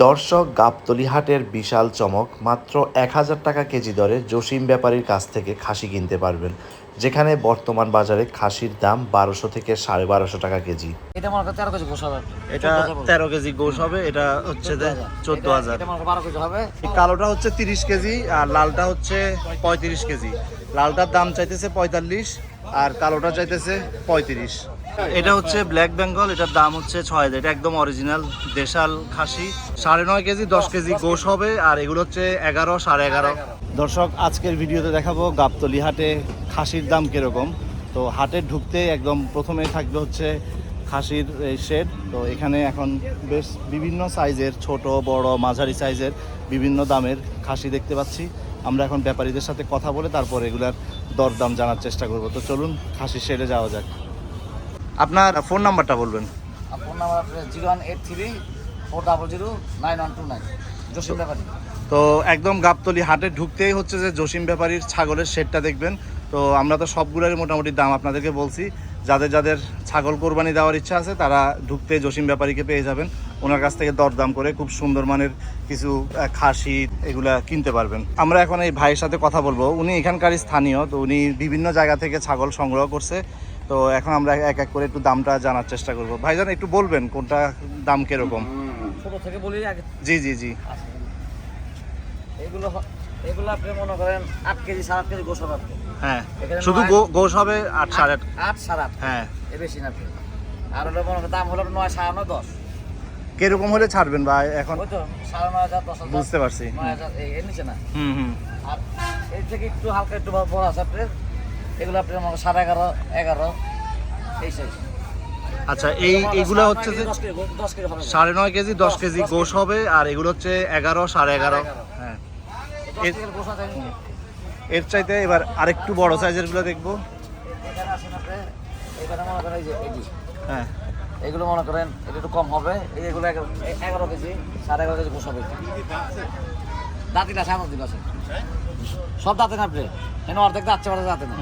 দর্শক গাবতলি হাটের বিশাল চমক মাত্র এক হাজার টাকা কেজি দরে জসিম ব্যাপারীর কাছ থেকে খাসি কিনতে পারবেন যেখানে বর্তমান বাজারে খাসির দাম বারোশো থেকে সাড়ে বারোশো টাকা কেজি। এটা মনে তেরো কেজি গোস হবে। এটা তেরো কেজি গোস হবে এটা হচ্ছে চোদ্দ হাজার। হবে। কালোটা হচ্ছে তিরিশ কেজি আর লালটা হচ্ছে পঁয়ত্রিশ কেজি। লালটার দাম চাইতেছে পঁয়তাল্লিশ আর কালোটা চাইতেছে পঁয়ত্রিশ। এটা হচ্ছে ব্ল্যাক বেঙ্গল এটার দাম হচ্ছে ছয় হাজার। এটা একদম অরিজিনাল দেশাল খাসি। সাড়ে নয় কেজি, দশ কেজি গোশ হবে, আর এগুলো হচ্ছে এগারো, সাড়ে এগারো। দর্শক, আজকের ভিডিওতে দেখাবো গাবতলি হাটে খাসির দাম কীরকম। তো হাটে ঢুকতে একদম প্রথমে থাকবে হচ্ছে খাসির এই শেড তো এখানে এখন বেশ বিভিন্ন সাইজের ছোট, বড়, মাঝারি সাইজের বিভিন্ন দামের খাসি দেখতে পাচ্ছি। আমরা এখন ব্যাপারীদের সাথে কথা বলে তারপর এগুলার দরদাম জানার চেষ্টা করব। তো চলুন, খাসির শেডে যাওয়া যাক। আপনার ফোন নাম্বারটা বলবেন। Phone number zero one eight three four double zero nine one two nine Jasim Bepari. তো একদম গাবতলি হাটে ঢুকতেই হচ্ছে যে জসিম ব্যাপারীর ছাগলের শেডটা দেখবেন। তো আমরা তো সবগুলোরই মোটামুটি দাম আপনাদেরকে বলছি। যাদের যাদের ছাগল কোরবানি দেওয়ার ইচ্ছা আছে তারা ঢুকতে জসিম ব্যাপারীকে পেয়ে যাবেন। ওনার কাছ থেকে দরদাম করে খুব সুন্দর মানের কিছু খাসি এগুলা কিনতে পারবেন। আমরা এখন এই ভাইয়ের সাথে কথা বলব। উনি এখানকারই স্থানীয় তো উনি বিভিন্ন জায়গা থেকে ছাগল সংগ্রহ করছে। তো এখন আমরা এক এক করে একটু দামটা জানার চেষ্টা করব। ভাইজান একটু বলবেন কোনটা দাম কীরকম? ছোটো থেকে বলি আগে। জি জি জি। আচ্ছা। এগুলো এগুলো আপনি মনে করেন আট কেজি সাত কেজি গোস হবে হ্যাঁ। শুধু গোশ হবে আট সাড়ে আট। আট সাড়ে আট। হ্যাঁ। এ বেশি না আর হলো মনে করেন দাম হলো নয় সাড়ে নয় দশ। কীরকম হলে ছাড়বেন ভাই এখন? তো সাড়ে নয় হাজার দশ হাজার। বুঝতে পারছি। নয় হাজার এর নিচে না। হুম হুম। আর এর থেকে একটু হালকা একটু বড় আছে আপনার। এগুলো আপনার মনে সাড়ে এগারো এগারো এই সাইজ আচ্ছা এই এইগুলো হচ্ছে যে সাড়ে নয় কেজি দশ কেজি গোশ হবে আর এগুলো হচ্ছে এগারো সাড়ে এগারো। হ্যাঁ। এর- চাইতে এবার আরেকটু বড় সাইজেরগুলো দেখব। আপনি মনে হ্যাঁ। এগুলো মনে করেন এটা একটু কম হবে। এগুলো এগারো এগারো কেজি সাড়ে এগারো কেজি গোস হবে। দাঁতিল আছে আমার দিল সব দাঁতে না আপনি এখানে অর্ধেক দাঁতছে অর্ধেক দাঁতে না।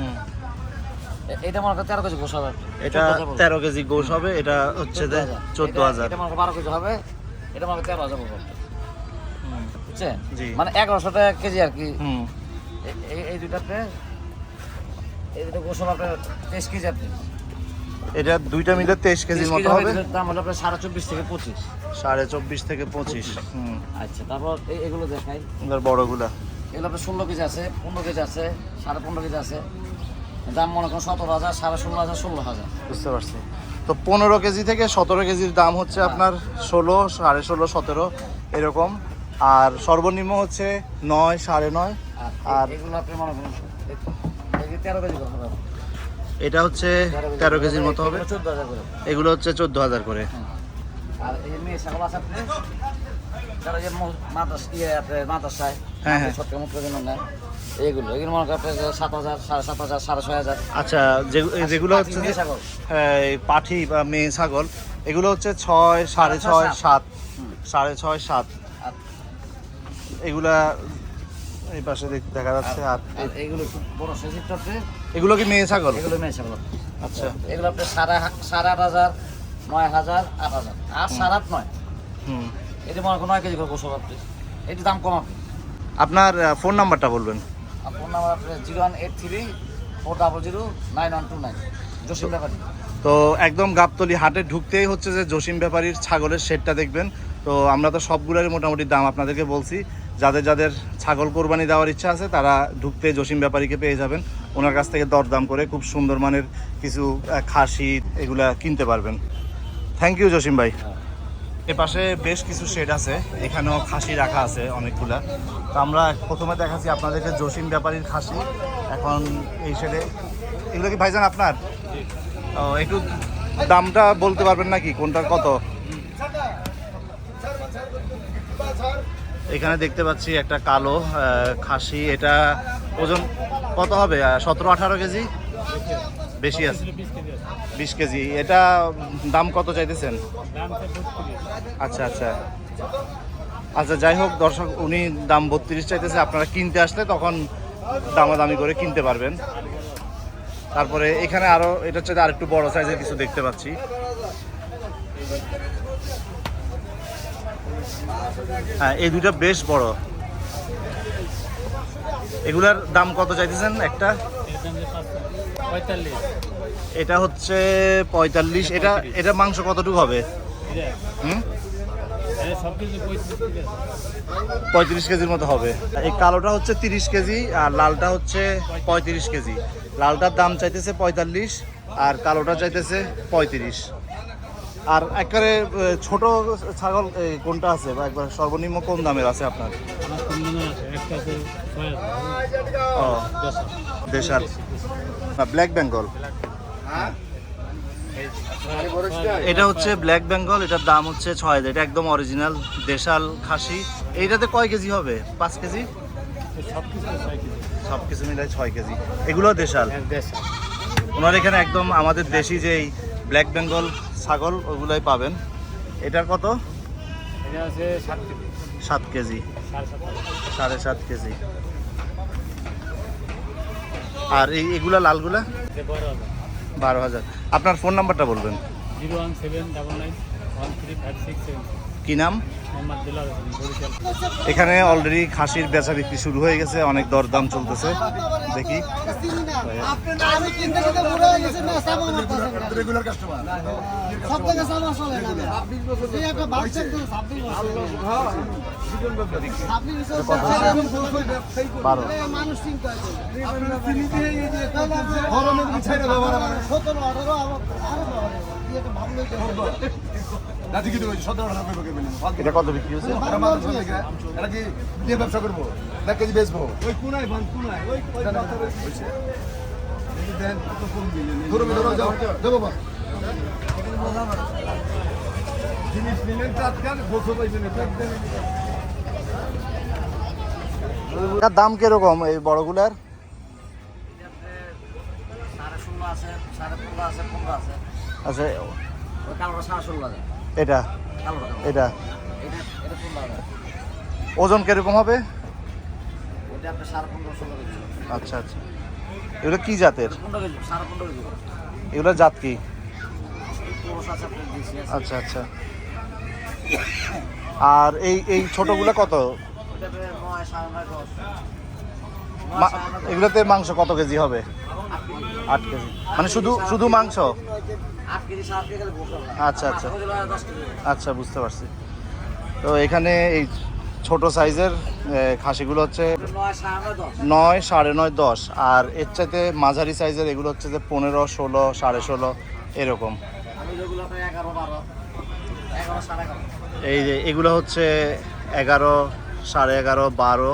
এটা মনে করেন তেরো কেজি গোস হবে। এটা তেরো কেজি গোশ হবে এটা হচ্ছে যে 14,000 চোদ্দ হাজার। এটা মনে করেন বারো কেজি হবে এটা মনে করেন তেরো হাজার বুঝছেন। মানে এগারোশো টাকা কেজি আর কি। এই দুইটাতে এই দুটো গোসল আপনার তেইশ কেজি আপনি। এটা দুইটা মিলে তেইশ কেজির মতো হবে দাম হলো আপনার সাড়ে চব্বিশ থেকে পঁচিশ। সাড়ে চব্বিশ থেকে পঁচিশ হুম। আচ্ছা তারপর এগুলো দেখাই। এবার বড়গুলা। এগুলো আপনার ষোলো কেজি আছে পনেরো কেজি আছে সাড়ে পনেরো কেজি আছে। দাম মনে করেন সতেরো হাজার সাড়ে ষোলো হাজার ষোলো হাজার। বুঝতে পারছি। তো পনেরো কেজি থেকে সতেরো কেজির দাম হচ্ছে আপনার ষোলো সাড়ে ষোলো সতেরো এরকম। আর সর্বনিম্ন হচ্ছে নয় সাড়ে নয়। আর এগুলো আপনি মনে করেন তেরো কেজি এটা হচ্ছে তেরো কেজির মতো হবে। এগুলো হচ্ছে চোদ্দ হাজার করে। আচ্ছা যেগুলো হচ্ছে হ্যাঁ, পাঠি বা মেয়ে ছাগল এগুলো হচ্ছে ছয় সাড়ে ছয় সাত। সাড়ে ছয় সাত। এগুলা এই পাশে দেখ- যাচ্ছে আর আর একটু বড় সাইজের আপনি এগুলো কি মেয়ে ছাগল? এগুলো মেয়ে ছাগল। আচ্ছা। এগুলো আপনি সাড়ে সাড়ে আট হাজার নয় হাজার আট হাজার। আট সাড়ে আট নয়। হুম। এটি মনে করেন নয় কেজি করে গোসল আপনি এটি দাম কম আপনি আপনার ফোন নাম্বারটা বলবেন। আর ফোন নাম্বার আপনার zero one eight three four double zero nine one two nine. Jasim Bepari. তো একদম গাবতলি হাটে ঢুকতেই হচ্ছে যে জসিম ব্যাপারীর ছাগলের শেডটা দেখবেন। তো আমরা তো সবগুলোরই মোটামুটি দাম আপনাদেরকে বলছি। যাদের যাদের ছাগল কোরবানি দেওয়ার ইচ্ছা আছে, তারা ঢুকতে জসিম ব্যাপারীকে পেয়ে যাবেন। ওনার কাছ থেকে দরদাম করে খুব সুন্দর মানের কিছু খাসি এগুলা কিনতে পারবেন। থ্যাংক ইউ জসিম ভাই। এ পাশে বেশ কিছু শেড আছে, এখানেও খাসি রাখা আছে অনেকগুলা। তো আমরা প্রথমে দেখাচ্ছি আপনাদেরকে জসিম ব্যাপারীর খাসি। এখন এই শেডে এগুলো কি ভাইজান আপনার? একটু দামটা বলতে পারবেন নাকি? কোনটা কত? এখানে দেখতে পাচ্ছি একটা কালো খাসি। এটা ওজন কত হবে? সতেরো, আঠারো কেজি? বেশি আছে। বিশ কেজি। এটা দাম কত চাইতেছেন? আচ্ছা আচ্ছা। আচ্ছা যাই হোক, দর্শক, উনি দাম বত্রিশ চাইতেছে। আপনারা কিনতে আসলে তখন দামাদামি করে কিনতে পারবেন। তারপরে এখানে আরও এটা হচ্ছে আরেকটু বড় সাইজের কিছু দেখতে পাচ্ছি। হ্যাঁ এই দুইটা বেশ বড়। এগুলার দাম কত চাইতেছেন একটা? এটা হচ্ছে পঁয়তাল্লিশ। এটা এটা মাংস কতটুকু হবে? হুম? পঁয়ত্রিশ কেজির মতো হবে। এই কালোটা হচ্ছে তিরিশ কেজি, আর লালটা হচ্ছে পঁয়ত্রিশ কেজি। লালটার দাম চাইতেছে পঁয়তাল্লিশ, আর কালোটা চাইতেছে পঁয়ত্রিশ। আর একবারে ছোট ছাগল এই, কোনটা আছে? বা একবার সর্বনিম্ন কোন দামের আছে আপনার? ও দেশাল ব্ল্যাক বেঙ্গল এটা হচ্ছে ব্ল্যাক বেঙ্গল এটার দাম হচ্ছে ছয় হাজার। এটা একদম অরিজিনাল দেশাল খাসি। এইটাতে কয় কেজি হবে? পাঁচ কেজি? সব কিছু মিলাই ছয় কেজি। এগুলো দেশাল? দেশ ওনার এখানে একদম আমাদের দেশি যেই ব্ল্যাক বেঙ্গল ছাগল ওগুলাই পাবেন। এটার কত? এটা সাত কেজি। সাড়ে সাত কেজি। আর এই এগুলা লালগুলা? বারো হাজার। বারো হাজার। আপনার ফোন নাম্বারটা বলবেন। Zero one seven double nine one three five six seven. কি নাম? এখানে অলরেডি খাসির বেচা বিক্রি শুরু হয়ে গেছে অনেক দরদাম চলতেছে। দেখি। এটা কত বিক্রি হচ্ছে? এটা কি দিয়ে ব্যবসা করব? এক কেজি বেচবো? ধরো ধরো যাও যাব বা জিনিস নিলেন টাটকা গোসো পাইবেন এটার দাম কীরকম এই বড়গুলার? আচ্ছা এটা এটা। ওজন কীরকম হবে? আচ্ছা আচ্ছা। এগুলো কি জাতের? এগুলো জাত কি? আচ্ছা আচ্ছা। আর এই এই ছোটগুলো কত। এগুলোতে মাংস কত কেজি হবে? আট কেজি। মানে শুধু শুধু মাংস? আচ্ছা, আচ্ছা। আচ্ছা বুঝতে পারছি। তো এখানে এই ছোট সাইজের খাসিগুলো হচ্ছে নয় সাড়ে নয় দশ। আর এর চাইতে মাঝারি সাইজের এগুলো হচ্ছে যে পনেরো ষোলো সাড়ে ষোলো এরকম। এই যে এগুলো হচ্ছে এগারো সাড়ে এগারো বারো